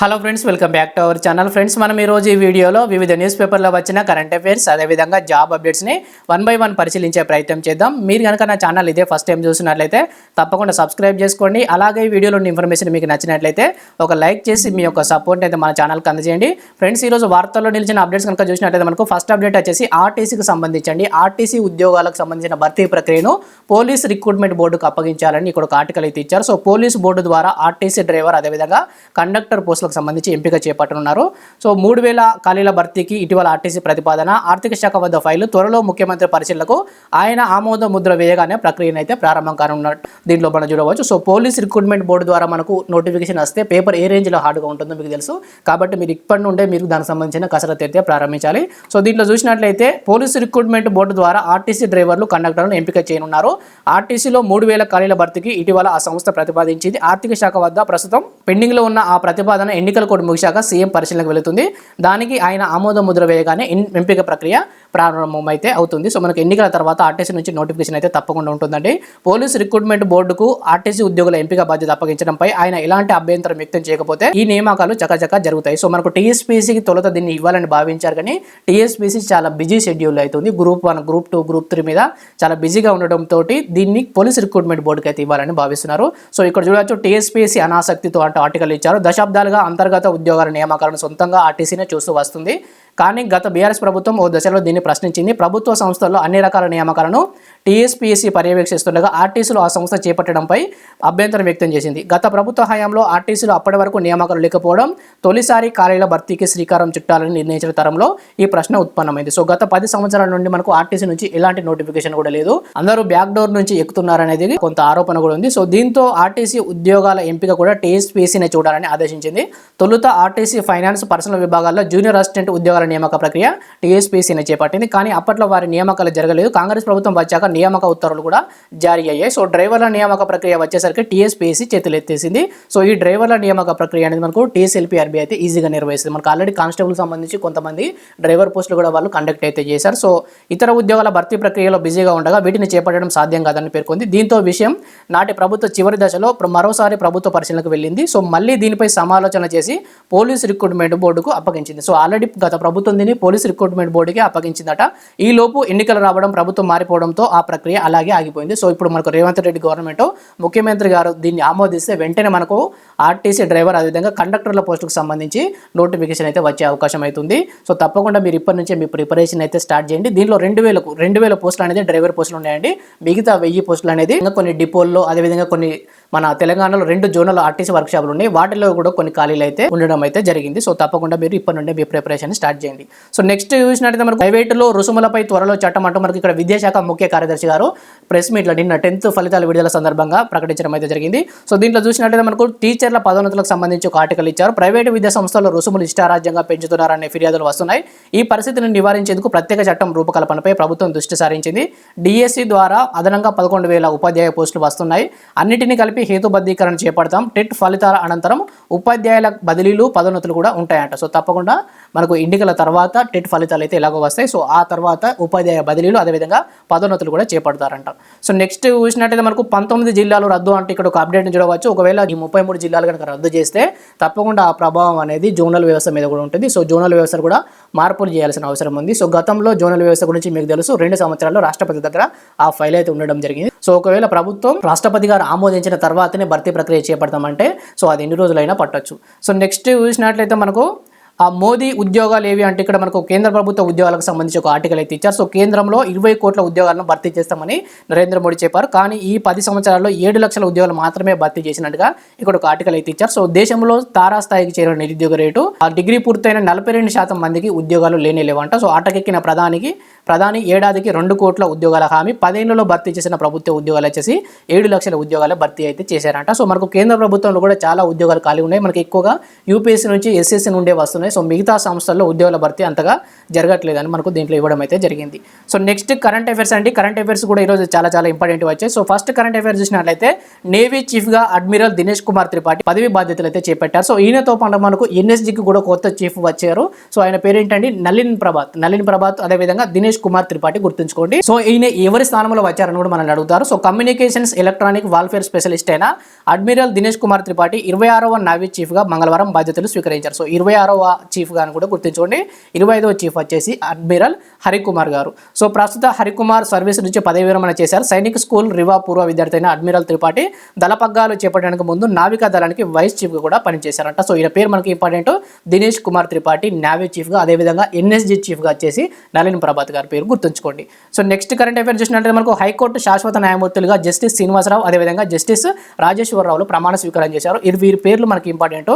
Hello friends welcome back to our channel friends మనం ఈరోజు రోజు ఈ వీడియోలో వివిధ న్యూస్ పేపర్లో వచ్చిన కరెంట్ అఫైర్స్ అదేవిధంగా జాబ్ అప్డేట్స్ని వన్ బై వన్ పరిశీలించే ప్రయత్నం చేద్దాం. మీరు కనుక నా ఛానల్ ఇదే ఫస్ట్ టైం చూసినట్లయితే తప్పకుండా సబ్స్క్రైబ్ చేసుకోండి. అలాగే ఈ వీడియోలో ఉన్న ఇన్ఫర్మేషన్ మీకు నచ్చినట్లయితే ఒక లైక్ చేసి మీ యొక్క సపోర్ట్ అయితే మన ఛానల్కి అందజేయండి. ఫ్రెండ్స్ ఈ రోజు వార్తల్లో నిలిచిన అప్డేట్స్ కనుక చూసినట్లయితే మనకు ఫస్ట్ అప్డేట్ వచ్చేసి ఆర్టీసీకి సంబంధించండి. ఆర్టీసీ ఉద్యోగాలకు సంబంధించిన భర్తీ ప్రక్రియను పోలీస్ రిక్రూట్మెంట్ బోర్డుకు అప్పగించాలని ఇక్కడ ఒక ఆర్టికల్ అయితే ఇచ్చారు. సో పోలీస్ బోర్డు ద్వారా ఆర్టీసీ డ్రైవర్ అదేవిధంగా కండక్టర్ పోస్ట్ పోస్టులకు సంబంధించి ఎంపిక చేపట్టనున్నారు. సో మూడు వేల ఖాళీల భర్తీకి ఇటీవల ఆర్టీసీ ప్రతిపాదన ఆర్థిక శాఖ వద్ద ఫైలు త్వరలో ముఖ్యమంత్రి పరిశీలనకు ఆయన ఆమోద ముద్ర వేయగానే ప్రక్రియను అయితే ప్రారంభం కానున్నట్టు దీంట్లో మనం చూడవచ్చు. సో పోలీస్ రిక్రూట్మెంట్ బోర్డు ద్వారా మనకు నోటిఫికేషన్ వస్తే పేపర్ ఏ రేంజ్లో హార్డ్గా ఉంటుందో మీకు తెలుసు. కాబట్టి మీరు ఇప్పటి నుండే మీరు దానికి సంబంధించిన కసరత్తు అయితే ప్రారంభించాలి. సో దీంట్లో చూసినట్లయితే పోలీస్ రిక్రూట్మెంట్ బోర్డు ద్వారా ఆర్టీసీ డ్రైవర్లు కండక్టర్లను ఎంపిక చేయనున్నారు. ఆర్టీసీలో మూడు వేల ఖాళీల భర్తీకి ఇటీవల ఆ సంస్థ ప్రతిపాదించింది. ఆర్థిక శాఖ వద్ద ప్రస్తుతం పెండింగ్లో ఉన్న ఆ ప్రతిపాదన ఎన్నికల కోడ్ ముగిశాక సీఎం పరిశీలనకు వెళుతుంది. దానికి ఆయన ఆమోద ముద్ర వేయగానే ఎంపిక ప్రక్రియ ప్రారంభమైతే అవుతుంది. సో మనకు ఎన్నికల తర్వాత ఆర్టీసీ నుంచి నోటిఫికేషన్ అయితే తప్పకుండా ఉంటుందండి. పోలీస్ రిక్రూట్మెంట్ బోర్డుకు ఆర్టీసీ ఉద్యోగుల ఎంపిక బాధ్యత అప్పగించడంపై ఆయన ఎలాంటి అభ్యంతరం వ్యక్తం చేయకపోతే ఈ నియామకాలు చకచకా జరుగుతాయి. సో మనకు టీఎస్పీసీకి తొలత దీన్ని ఇవ్వాలని భావించారు కానీ టీఎస్పీసీ చాలా బిజీ షెడ్యూల్ అవుతుంది. Group one group two group three మీద చాలా బిజీగా ఉండడంతో దీన్ని పోలీస్ రిక్రూట్మెంట్ బోర్డుకి అయితే ఇవ్వాలని భావిస్తున్నారు. సో ఇక్కడ చూడవచ్చు టీఎస్పీసీ అనాసక్తితో అంటే ఆర్టికల్ ఇచ్చారు. దశాబ్దాలుగా అంతర్గత ఉద్యోగాల నియామకాలను సొంతంగా ఆర్టీసీనే చూస్తూ వస్తుంది. కానీ గత బీఆర్ఎస్ ప్రభుత్వం ఓ దశలో దీన్ని ప్రశ్నించింది. ప్రభుత్వ సంస్థల్లో అన్ని రకాల నియామకాలను టీఎస్పీఎస్సీ పర్యవేక్షిస్తుండగా ఆర్టీసీలో ఆ సంస్థ చేపట్టడంపై అభ్యంతరం వ్యక్తం చేసింది. గత ప్రభుత్వ హయాంలో ఆర్టీసీలో అప్పటి వరకు నియామకాలు లేకపోవడం తొలిసారి ఖాళీల భర్తీకి శ్రీకారం చుట్టాలని నిర్ణయించిన తరంలో ఈ ప్రశ్న ఉత్పన్నమైంది. సో గత పది సంవత్సరాల నుండి మనకు ఆర్టీసీ నుంచి ఎలాంటి నోటిఫికేషన్ కూడా లేదు. అందరూ బ్యాక్ డోర్ నుంచి ఎక్కుతున్నారనేది కొంత ఆరోపణ కూడా ఉంది. సో దీంతో ఆర్టీసీ ఉద్యోగాల ఎంపిక కూడా టీఎస్పీఎస్సీనే చూడాలని ఆదేశించింది. తొలుత ఆర్టీసీ ఫైనాన్స్ పర్సనల్ విభాగాల్లో జూనియర్ అసిస్టెంట్ ఉద్యోగాల నియామక ప్రక్రియ టీఎస్పీసీని చేపట్టింది. కానీ అప్పట్లో వారి నియామకాలు జరగలేదు. కాంగ్రెస్ ప్రభుత్వం వచ్చాక నియామక ఉత్తర్వులు కూడా జారీ అయ్యాయి. సో డ్రైవర్ల నియామక ప్రక్రియ వచ్చేసరికి టీఎస్పీసీ చేతులెత్తేసింది. సో ఈ డ్రైవర్ల నియామక ప్రక్రియ అనేది మనకు టీఎస్ఎల్పీఆర్బీ అయితే ఈజీగా నిర్వహిస్తుంది. మనకు ఆల్రెడీ కానిస్టేబుల్ సంబంధించి కొంతమంది డ్రైవర్ పోస్టులు కూడా వాళ్ళు కండక్ట్ అయితే చేశారు. సో ఇతర ఉద్యోగాల భర్తీ ప్రక్రియలో బిజీగా ఉండగా వీటిని చేపట్టడం సాధ్యం కాదని పేర్కొంది. దీంతో విషయం నాటి ప్రభుత్వ చివరి దశలో మరోసారి ప్రభుత్వ పరిశీలనకు వెళ్ళింది. సో మళ్ళీ దీనిపై సమాలోచన చేసి పోలీస్ రిక్రూట్మెంట్ బోర్డుకు అప్పగించింది. సో ఆల్రెడీ గత ప్రభుత్వం దీన్ని పోలీస్ రిక్రూట్మెంట్ బోర్డుకి అప్పగించిందట. ఈ లోపు ఎన్నికలు రావడం ప్రభుత్వం మారిపోవడంతో ఆ ప్రక్రియ అలాగే ఆగిపోయింది. సో ఇప్పుడు మనకు రేవంత్ రెడ్డి గవర్నమెంట్ ముఖ్యమంత్రి గారు దీన్ని ఆమోదిస్తే వెంటనే మనకు ఆర్టీసీ డ్రైవర్ అదేవిధంగా కండక్టర్ల పోస్టుకు సంబంధించి నోటిఫికేషన్ అయితే వచ్చే అవకాశం అవుతుంది సో తప్పకుండా మీరు ఇప్పటి నుంచే మీ ప్రిపరేషన్ అయితే స్టార్ట్ చేయండి. దీనిలో రెండు వేలకు రెండు వేల పోస్టులు అనేది డ్రైవర్ పోస్టులు ఉన్నాయండి. మిగతా వెయ్యి పోస్టులు అనేది ఇంకా కొన్ని డిపోల్లో అదేవిధంగా కొన్ని మన తెలంగాణలో రెండు జోనల్ ఆర్టీసీ వర్క్ షాపులు ఉన్నాయి. వాటిలో కూడా కొన్ని ఖాళీలు అయితే ఉండడం అయితే జరిగింది. సో తప్పకుండా మీరు ఇప్పటి నుండే మీ ప్రిపరేషన్ స్టార్ట్ చేయండి. సో నెక్స్ట్ చూసినట్టయితే మనకు ప్రైవేటులో రుసుములపై త్వరలో చట్టం అంటూ మనకి ఇక్కడ విద్యాశాఖ ముఖ్య కార్యదర్శి గారు ప్రెస్ మీట్లో నిన్న టెన్త్ ఫలితాల విడుదల సందర్భంగా ప్రకటించడం అయితే జరిగింది. సో దీంట్లో చూసినట్టయితే మనకు టీచర్ టీచర్ల పదోన్నతులకు సంబంధించి ఒక ఆర్టికల్ ఇచ్చారు. ప్రైవేటు విద్యా సంస్థల్లో రుసుములు ఇష్టారాజ్యంగా పెంచుతున్నారనే ఫిర్యాదులు వస్తున్నాయి. ఈ పరిస్థితిని నివారించేందుకు ప్రత్యేక చట్టం రూపకల్పనపై ప్రభుత్వం దృష్టి సారించింది. డిఎస్సి ద్వారా అదనంగా పదకొండు వేల ఉపాధ్యాయ పోస్టులు వస్తున్నాయి. అన్నిటినీ కలిపి హేతుబద్ధీకరణ చేపడతాం. టెట్ ఫలితాల అనంతరం ఉపాధ్యాయుల బదిలీలు పదోన్నతులు కూడా ఉంటాయంట. సో తప్పకుండా మనకు ఎన్నికల తర్వాత టెట్ ఫలితాలు అయితే ఎలాగో వస్తాయి. సో ఆ తర్వాత ఉపాధ్యాయ బదిలీలు అదేవిధంగా పదోన్నతులు కూడా చేపడతారంట. సో నెక్స్ట్ చూసినట్టయితే మనకు పంతొమ్మిది జిల్లాలు రద్దు అంటే ఇక్కడ ఒక అప్డేట్ చూడవచ్చు. ఒకవేళ ఈ ముప్పై మూడు జిల్లాలు కనుక రద్దు చేస్తే తప్పకుండా ఆ ప్రభావం అనేది జోనల్ వ్యవస్థ మీద కూడా ఉంటుంది. సో జోనల్ వ్యవస్థ కూడా మార్పులు చేయాల్సిన అవసరం ఉంది. సో గతంలో జోనల్ వ్యవస్థ గురించి మీకు తెలుసు రెండు సంవత్సరాల్లో రాష్ట్రపతి దగ్గర ఆ ఫైల్ అయితే ఉండడం జరిగింది. సో ఒకవేళ ప్రభుత్వం రాష్ట్రపతి గారు ఆమోదించిన తర్వాతనే భర్తీ ప్రక్రియ చేపడతామంటే సో అది ఎన్ని రోజులైనా పట్టొచ్చు. సో నెక్స్ట్ చూసినట్లయితే మనకు ఆ మోదీ ఉద్యోగాలు ఏవి అంటే ఇక్కడ మనకు కేంద్ర ప్రభుత్వ ఉద్యోగాలకు సంబంధించి ఒక ఆర్టికల్ అయితే ఇచ్చారు. సో కేంద్రంలో ఇరవై కోట్ల ఉద్యోగాలను భర్తీ చేస్తామని నరేంద్ర మోడీ చెప్పారు. కానీ ఈ పది సంవత్సరాల్లో ఏడు లక్షల ఉద్యోగాలు మాత్రమే భర్తీ చేసినట్టుగా ఇక్కడ ఒక ఆర్టికల్ అయితే ఇచ్చారు. సో దేశంలో తారాస్థాయికి చేరిన నిరుద్యోగ రేటు ఆ డిగ్రీ పూర్తయిన నలభై రెండు శాతం మందికి ఉద్యోగాలు లేనే లేవంట. సో ఆటకెక్కిన ప్రధానికి ప్రధాని ఏడాదికి రెండు కోట్ల ఉద్యోగాల హామీ పదేళ్ళలో భర్తీ చేసిన ప్రభుత్వ ఉద్యోగాలు వచ్చేసి ఏడు లక్షల ఉద్యోగాల భర్తీ అయితే చేశారంట. సో మనకు కేంద్ర ప్రభుత్వంలో కూడా చాలా ఉద్యోగాలు ఖాళీ ఉన్నాయి. మనకి ఎక్కువగా యూపీఎస్సీ నుంచి ఎస్ఎస్సీ నుండే వస్తున్నాయి. ఉన్నాయి. సో మిగతా సంస్థల్లో ఉద్యోగుల భర్తీ అంతగా జరగట్లేదని మనకు దీంట్లో ఇవ్వడం అయితే జరిగింది. సో నెక్స్ట్ కరెంట్ అఫైర్స్ అండి. కరెంట్ అఫైర్స్ కూడా ఈరోజు చాలా చాలా ఇంపార్టెంట్ వచ్చాయి. సో ఫస్ట్ కరెంట్ అఫైర్స్ చూసినట్లయితే నేవీ చీఫ్గా అడ్మిరల్ దినేష్ కుమార్ త్రిపాఠి పదవి బాధ్యతలు అయితే చేపట్టారు. సో ఈయనతో పాటు మనకు ఎన్ఎస్జికి కూడా కొత్త చీఫ్ వచ్చారు. సో ఆయన పేరేంటండి? నలిన్ ప్రభాత్. నలిన్ ప్రభాత్ అదేవిధంగా దినేష్ కుమార్ త్రిపాఠి గుర్తుంచుకోండి. సో ఈయన ఎవరి స్థానంలో వచ్చారని కూడా మనల్ని అడుగుతారు. So communications electronic warfare specialist అయిన అడ్మిరల్ దినేష్ కుమార్ త్రిపాఠి ఇరవై ఆరవ నావీ చీఫ్గా మంగళవారం బాధ్యతలు స్వీకరించారు. సో ఇరవై ఆరవ చీఫ్గా అని కూడా గుర్తుంచుకోండి. ఇరవై ఐదవ చీఫ్ వచ్చేసి అడ్మిరల్ హరికుమార్ గారు. సో ప్రస్తుత హరికుమార్ సర్వీస్ నుంచి పదవి విరమణ చేశారు. సైనిక్ స్కూల్ రివా పూర్వ విద్యార్థి అయిన అడ్మిరల్ త్రిపాఠి దళపగ్గాలు చేపట్టడానికి ముందు నావికా దళానికి వైస్ చీఫ్గా కూడా పనిచేశారంట. సో ఈయన పేరు మనకి ఇంపార్టెంట్ దినేష్ కుమార్ త్రిపాఠి నావీ చీఫ్గా అదేవిధంగా ఎన్ఎస్జీ చీఫ్గా వచ్చేసి నలిన్ ప్రభాత్ గారి పేరు గుర్తుంచుకోండి. సో నెక్స్ట్ కరెంట్ అఫైర్ చూసినట్లయితే మనకు హైకోర్టు శాశ్వత న్యాయమూర్తులుగా జస్టిస్ శ్రీనివాసరావు అదేవిధంగా జస్టిస్ రాజేశ్వరరావులు ప్రమాణ స్వీకారం చేశారు. ఇది వీరి పేర్లు మనకి ఇంపార్టెంట్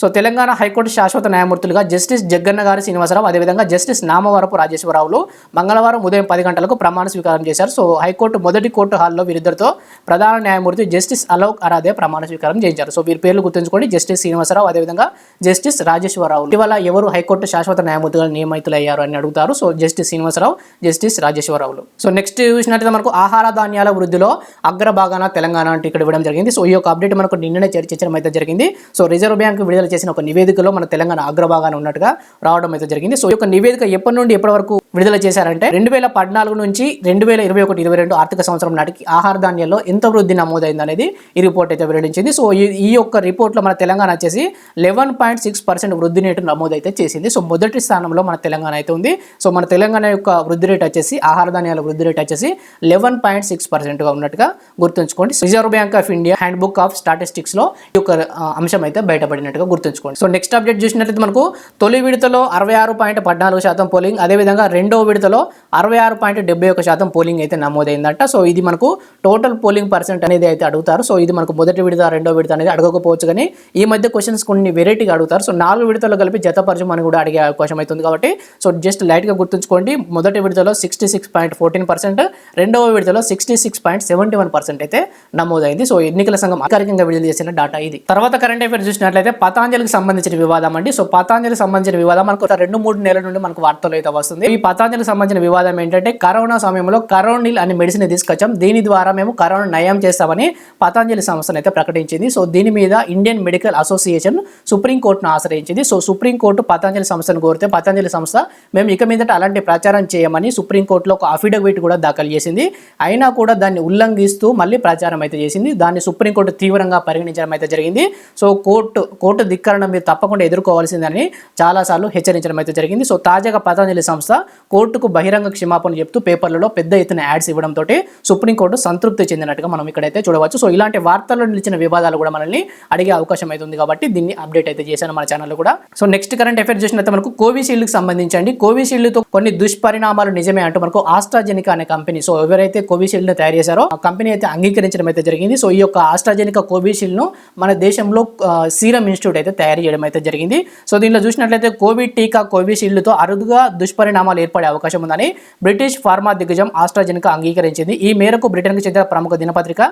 సో తెలంగాణ హైకోర్టు శాశ్వత న్యాయమూర్తులుగా జస్టిస్ జగ్గన్న గారి శ్రీనివాసరావు అదేవిధంగా జస్టిస్ నామవరపు రాజేశ్వరరావులు మంగళవారం ఉదయం పది గంటలకు ప్రమాణ స్వీకారం చేశారు. సో హైకోర్టు మొదటి కోర్టు హాల్లో వీరిద్దరితో ప్రధాన న్యాయమూర్తి జస్టిస్ అలోక్ అరాదే ప్రమాణ స్వీకారం చేయించారు. సో వీరి పేర్లు గుర్తుంచుకోండి. జస్టిస్ శ్రీనివాసరావు అదేవిధంగా జస్టిస్ రాజేశ్వరరావు. ఇటీవల ఎవరు హైకోర్టు శాశ్వత న్యాయమూర్తిగా నియమితులయ్యారు అని అడుగుతారు. సో జస్టిస్ శ్రీనివాసరావు జస్టిస్ రాజేశ్వరరావులు. సో నెక్స్ట్ చూసినట్లయితే మనకు ఆహార ధాన్యాల వృద్ధిలో అగ్రభాగాన తెలంగాణ అంటే ఇక్కడ ఇవ్వడం జరిగింది. సో ఈ యొక్క అప్డేట్ మనకు నిన్ననే చర్చించడం అయితే జరిగింది. సో రిజర్వ్ బ్యాంక్ విడుదల చేసిన ఒక నివేదికలో మన తెలంగాణ అగ్రభాగాన ఉన్నట్టుగా రావడం అయితే జరిగింది. సో ఈ యొక్క నివేదిక ఎప్పటి నుండి ఎప్పటి వరకు విడుదల చేశారంటే రెండు వేల పద్నాలుగు నుంచి రెండు వేల ఇరవై ఒకటి ఇరవై రెండు ఆర్థిక సంవత్సరం నాటికి ఆహార ధాన్యాల్లో ఎంత వృద్ధి నమోదైంది అనేది ఈ రిపోర్ట్ అయితే వెల్లడించింది. సో ఈ ఈ యొక్క రిపోర్ట్లో మన తెలంగాణ వచ్చేసి లెవెన్ పాయింట్ సిక్స్ పర్సెంట్ వృద్ధి రేటు నమోదైతే చేసింది. సో మొదటి స్థానంలో మన తెలంగాణ అయితే ఉంది. సో మన తెలంగాణ యొక్క వృద్ధి రేట్ వచ్చేసి ఆహార ధాన్యాల వృద్ధి రేట్ వచ్చేసి లెవెన్ పాయింట్ సిక్స్ పర్సెంట్గా ఉన్నట్టుగా గుర్తుంచుకోండి. Reserve bank of India handbook of స్టాటిస్టిక్స్లో ఈ యొక్క అంశం అయితే బయటపడినట్టుగా గుర్తుంచుకోండి. సో నెక్స్ట్ అప్డేట్ చూసినట్లయితే మనకు తొలి విడతలో అరవై ఆరు పాయింట్ పద్నాలుగు శాతం పోలింగ్ అదేవిధంగా రెండో విడతలో అరవై ఆరు పాయింట్ డెబ్బై ఒక శాతం పోలింగ్ అయితే నమోదైందంట. సో ఇది మనకు టోటల్ పోలింగ్ పర్సెంట్ అనేది అయితే అడుగుతారు. సో ఇది మనకు మొదటి విడత రెండో విడత అనేది అడగకపోవచ్చు కానీ ఈ మధ్య క్వశ్చన్స్ కొన్ని వెరైటీగా అడుగుతారు. సో నాలుగు విడతలు కలిపి జతపరచమని కూడా అడిగే అవకాశం అవుతుంది కాబట్టి సో జస్ట్ లైట్గా గుర్తుంచుకోండి. మొదటి విడతలో sixty six point fourteen percent రెండవ విడతలో sixty six point seventy one percent అయితే నమోదైంది. సో ఎన్నికల సంఘం అధికారికంగా విడుదల చేసిన డాటా ఇది. తర్వాత కరెంట్ అఫైర్ చూసినట్లయితే పతాంజలికి సంబంధించిన వివాదం అండి. సో పతాంజలికి సంబంధించిన వివాదం మనకు రెండు మూడు నెలల నుండి మనకు వార్తలు అయితే వస్తుంది. ఈ పతాంజలికి సంబంధించిన వివాదం ఏంటంటే కరోనా సమయంలో కరోనిల్ అనే మెడిసిన్ తీసుకొచ్చాం. దీని ద్వారా మేము కరోనా నయం చేస్తామని పతాంజలి సంస్థను అయితే ప్రకటించింది. సో దీని మీద ఇండియన్ మెడికల్ అసోసియేషన్ సుప్రీంకోర్టును ఆశ్రయించింది. సో సుప్రీంకోర్టు పతాంజలి సంస్థను కోరితే పతాంజలి సంస్థ మేము ఇక మీదట అలాంటి ప్రచారం చేయమని సుప్రీంకోర్టులో ఒక అఫిడవిట్ కూడా దాఖలు చేసింది. అయినా కూడా దాన్ని ఉల్లంఘిస్తూ మళ్ళీ ప్రచారం అయితే చేసింది. దాన్ని సుప్రీంకోర్టు తీవ్రంగా పరిగణించడం అయితే జరిగింది. సో కోర్టు కోర్టు ధిక్కరణ మీరు తప్పకుండా ఎదుర్కోవాల్సిందని చాలాసార్లు హెచ్చరించడం అయితే జరిగింది. సో తాజాగా పతాంజలి సంస్థ కోర్టుకు బహిరంగ క్షమాపణ చెప్తూ పేపర్లలో పెద్ద ఎత్తున యాడ్స్ ఇవ్వడంతో సుప్రీంకోర్టు సంతృప్తి చెందినట్టుగా మనం ఇక్కడైతే చూడవచ్చు. సో ఇలాంటి వార్తల్లో నిలిచిన వివాదాలు కూడా మనల్ని అడిగే అవకాశం అయితే ఉంది కాబట్టి దీన్ని అప్డేట్ అయితే చేశాను మన ఛానల్ కూడా. సో నెక్స్ట్ కరెంట్ అఫేర్ చూసినట్టు మనకు కోవిషీల్డ్కి సంబంధించండి. కోవిషీల్డ్తో కొన్ని దుష్పరిణామాలు నిజమే అంటూ మనకు ఆస్ట్రాజెనికా అనే కంపెనీ సో ఎవరైతే కోవిషీల్డ్ని తయారు చేశారో ఆ కంపెనీ అయితే అంగీకరించడం అయితే జరిగింది. సో ఈ యొక్క ఆస్ట్రాజెనికా కోవిషీల్డ్ను మన దేశంలో సీరం ఇన్స్టిట్యూట్ అయితే తయారు చేయడం అయితే జరిగింది. సో దీనిలో చూసినట్లయితే కోవిడ్ టీకా కోవిషీల్డ్తో అరుదుగా దుష్పరిణామాలు ఏర్పడే అవకాశం ఉందని బ్రిటిష్ ఫార్మా దిగ్గజం ఆస్ట్రాజెనికా అంగీకరించింది. ఈ మేరకు బ్రిటన్కు చెందిన ప్రముఖ దినపత్రిక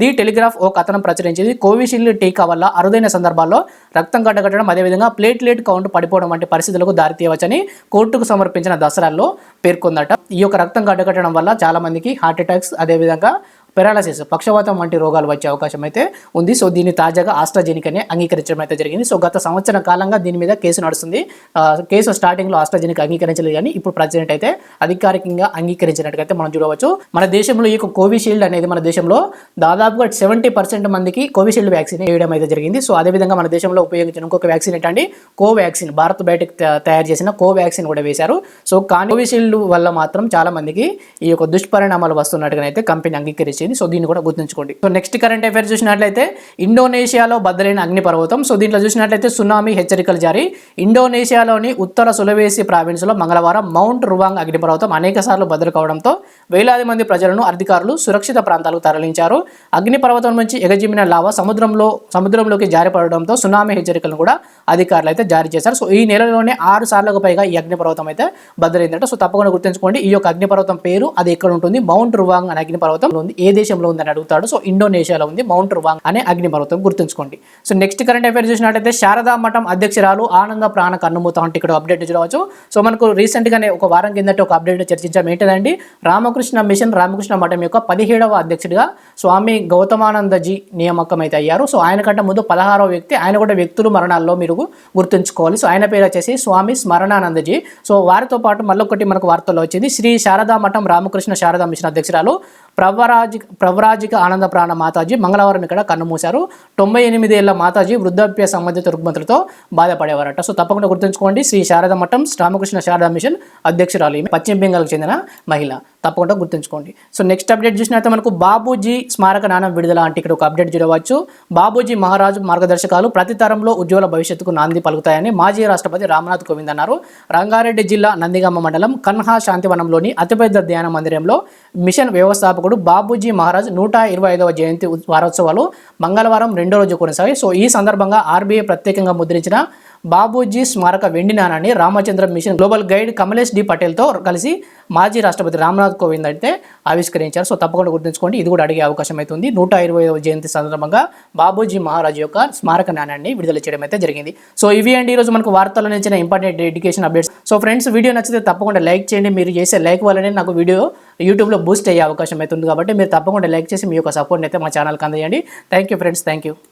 ది టెలిగ్రాఫ్ ఓ కథనం ప్రచురించింది. కోవిషీల్డ్ టీకా వల్ల అరుదైన సందర్భాల్లో రక్తం గడ్డగట్టడం అదేవిధంగా ప్లేట్లెట్ కౌంట్ పడిపోవడం వంటి పరిస్థితులకు దారితీయవచ్చని కోర్టుకు సమర్పించిన దసరాల్లో పేర్కొందట. ఈ యొక్క రక్తం గడ్డగట్టడం వల్ల చాలామందికి హార్ట్ అటాక్స్ అదేవిధంగా పెరాలసిస్ పక్షవాతం వంటి రోగాలు వచ్చే అవకాశం అయితే ఉంది. సో దీన్ని తాజాగా ఆస్ట్రాజెనికనే అంగీకరించడం అయితే జరిగింది. సో గత సంవత్సరం కాలంగా దీని మీద కేసు నడుస్తుంది. కేసు స్టార్టింగ్లో ఆస్ట్రాజెనిక్ అంగీకరించలేదు కానీ ఇప్పుడు ప్రెసిడెంట్ అయితే అధికారికంగా అంగీకరించినట్టుగా మనం చూడవచ్చు. మన దేశంలో ఈ యొక్క కోవిషీల్డ్ అనేది మన దేశంలో దాదాపుగా సెవెంటీ పర్సెంట్ మందికి కోవిషీల్డ్ వ్యాక్సిన్ వేయడం అయితే జరిగింది. సో అదేవిధంగా మన దేశంలో ఉపయోగించిన ఇంకొక వ్యాక్సిన్ ఏంటంటే కోవాక్సిన్. భారత్ బయోటెక్ త- తయారు చేసిన కోవాక్సిన్ కూడా వేశారు. సో కోవిషీల్డ్ వల్ల మాత్రం చాలా మందికి ఈ యొక్క దుష్పరిణామాలు వస్తున్నట్టుగా అయితే కంపెనీ అంగీకరించి అంగీకరించింది సో దీన్ని కూడా గుర్తుంచుకోండి. సో నెక్స్ట్ కరెంట్ అఫైర్స్ చూసినట్లయితే ఇండోనేషియాలో బద్దలైన అగ్నిపర్వతం. సో దీంట్లో చూసినట్లయితే సునామీ హెచ్చరికలు జారీ. ఇండోనేషియాలోని ఉత్తర సులవేసి ప్రావిన్స్లో మంగళవారం మౌంట్ రువాంగ్ అగ్నిపర్వతం అనేక సార్లు బద్దలు కావడంతో వేలాది మంది ప్రజలను అధికారులు సురక్షిత ప్రాంతాలకు తరలించారు. అగ్నిపర్వతం నుంచి ఎగజిమిన లావా సముద్రంలో సముద్రంలోకి జారిపడడంతో సునామీ హెచ్చరికలను కూడా అధికారులు అయితే జారీ చేశారు. సో ఈ నెలలోనే ఆరు సార్లకు పైగా ఈ అగ్నిపర్వతం అయితే బద్దలైందట. సో తప్పకుండా గుర్తుంచుకోండి. ఈ యొక్క అగ్నిపర్వతం పేరు అది ఎక్కడ ఉంటుంది? మౌంట్ రువాంగ్ అనే అగ్నిపర్వతం ఉంది. ఏ దేశంలో ఉందని అడుగుతాడు. సో ఇండోనేషియాలో ఉంది మౌంట్ రువాంగ్ అనే అగ్నిపర్వతం గుర్తుంచుకోండి. సో నెక్స్ట్ కరెంట్ అఫైర్ చూసినట్లయితే శారదా మఠం అధ్యక్షురాలు ఆనంద ప్రాణ కన్నుమూత అంటే ఇక్కడ అప్డేట్ చూడవచ్చు. సో మనకు రీసెంట్గానే ఒక వారం కిందట ఒక అప్డేట్ చర్చించాం. ఏంటండి రామకృష్ణ మిషన్ రామకృష్ణ మఠం యొక్క పదిహేడవ అధ్యక్షుడిగా స్వామి గౌతమానందజీ నియామకం అయితే అయ్యారు. సో ఆయన కంటే ముందు పదహారవ వ్యక్తి ఆయన కూడా వ్యక్తులు మరణాల్లో మీరు గుర్తుంచుకోవాలి. సో ఆయన పేరు వచ్చేసి స్వామి స్మరణానందజీ. సో వారితో పాటు మళ్ళొకటి మనకు వార్తల్లో వచ్చింది శ్రీ శారదా మఠం రామకృష్ణ శారదా మిషన్ అధ్యక్షురాలు ప్రవరాజి ప్రవరాజిక ఆనంద ప్రాణ మాతాజీ మంగళవారం ఇక్కడ కన్నుమూశారు తొంభై ఎనిమిది ఏళ్ళ మాతాజీ వృద్ధాప్య సంబంధిత రుగ్మతులతో బాధపడేవారట. సో తప్పకుండా గుర్తుంచుకోండి. శ్రీ శారద మఠం రామకృష్ణ శారదా మిషన్ అధ్యక్షురాలు ఈమె. పశ్చిమ బెంగాల్కి చెందిన మహిళ. తప్పకుండా గుర్తుంచుకోండి. సో నెక్స్ట్ అప్డేట్ చూసినట్లయితే మనకు బాబూజీ స్మారక నాణం విడుదల అంటే ఇక్కడ ఒక అప్డేట్ చూడవచ్చు. బాబూజీ మహారాజు మార్గదర్శకాలు ప్రతి తరంలో ఉజ్వల భవిష్యత్తుకు నాంది పలుకుతాయని మాజీ రాష్ట్రపతి రామ్నాథ్ కోవింద్ అన్నారు. రంగారెడ్డి జిల్లా నందిగామ మండలం కన్హా శాంతివనంలోని అతిపెద్ద ధ్యాన మందిరంలో మిషన్ వ్యవస్థాపక స్థాపకుడు బాబూజీ మహారాజ్ నూట ఇరవై ఐదవ జయంతి వారోత్సవాలు మంగళవారం రెండో రోజు కొనసాగి సో ఈ సందర్భంగా ఆర్బీఐ ప్రత్యేకంగా ముద్రించిన బాబూజీ స్మారక వెండి నాణాన్ని Ramchandra mission global guide Kamlesh D పటేల్తో కలిసి మాజీ రాష్ట్రపతి రామ్నాథ్ కోవింద్ అయితే ఆవిష్కరించారు. సో తప్పకుండా గుర్తుంచుకోండి ఇది కూడా అడిగే అవకాశం అయితే ఉంది. నూట ఇరవై జయంతి సందర్భంగా బాబూజీ మహారాజ్ యొక్క స్మారక నాణాన్ని విడుదల చేయడం అయితే జరిగింది. సో ఇవి అండి ఈరోజు మనకు వార్తల్లో నిలిచిన important education updates. So friends video నచ్చితే తప్పకుండా లైక్ చేయండి. మీరు చేసే లైక్ వల్లనే నాకు వీడియో యూట్యూబ్లో బూస్ట్ అయ్యే అవకాశం అయితే ఉంది కాబట్టి మీరు తప్పకుండా లైక్ చేసి మీ యొక్క సపోర్ట్ని అయితే మా ఛానల్కి అందజేయండి. Thank you friends thank you.